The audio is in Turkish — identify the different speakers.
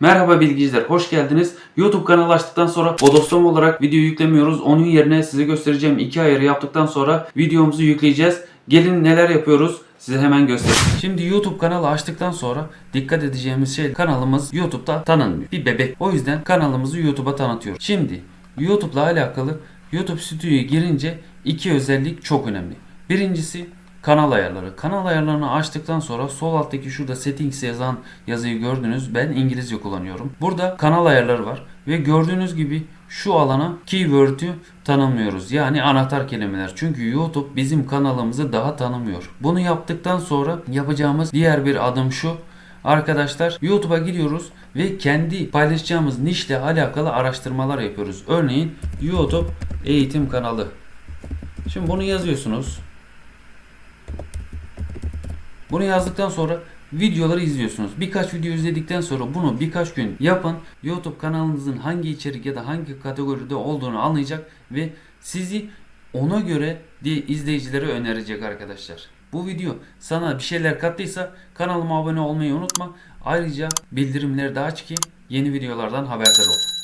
Speaker 1: Merhaba bilgiciler, hoş geldiniz. YouTube kanalı açtıktan sonra bodoslama olarak video yüklemiyoruz. Onun yerine size göstereceğim iki ayarı yaptıktan sonra videomuzu yükleyeceğiz. Gelin neler yapıyoruz size hemen göstereyim. Şimdi YouTube kanalı açtıktan sonra dikkat edeceğimiz şey kanalımız YouTube'da tanınmıyor. Bir bebek. O yüzden kanalımızı YouTube'a tanıtıyoruz. Şimdi YouTube'la alakalı YouTube Studio'ya girince iki özellik çok önemli. Birincisi kanal ayarları. Kanal ayarlarını açtıktan sonra sol alttaki şurada settings yazan yazıyı gördünüz. Ben İngilizce kullanıyorum. Burada kanal ayarları var ve gördüğünüz gibi şu alana keyword'ü tanımıyoruz. Yani anahtar kelimeler. Çünkü YouTube bizim kanalımızı daha tanımıyor. Bunu yaptıktan sonra yapacağımız diğer bir adım şu. Arkadaşlar YouTube'a giriyoruz ve kendi paylaşacağımız nişle alakalı araştırmalar yapıyoruz. Örneğin YouTube eğitim kanalı. Şimdi bunu yazıyorsunuz. Bunu yazdıktan sonra videoları izliyorsunuz. Birkaç video izledikten sonra bunu birkaç gün yapın. YouTube kanalınızın hangi içerik ya da hangi kategoride olduğunu anlayacak ve sizi ona göre diye izleyicilere önerecek arkadaşlar. Bu video sana bir şeyler kattıysa kanalıma abone olmayı unutma. Ayrıca bildirimleri de aç ki yeni videolardan haberdar ol.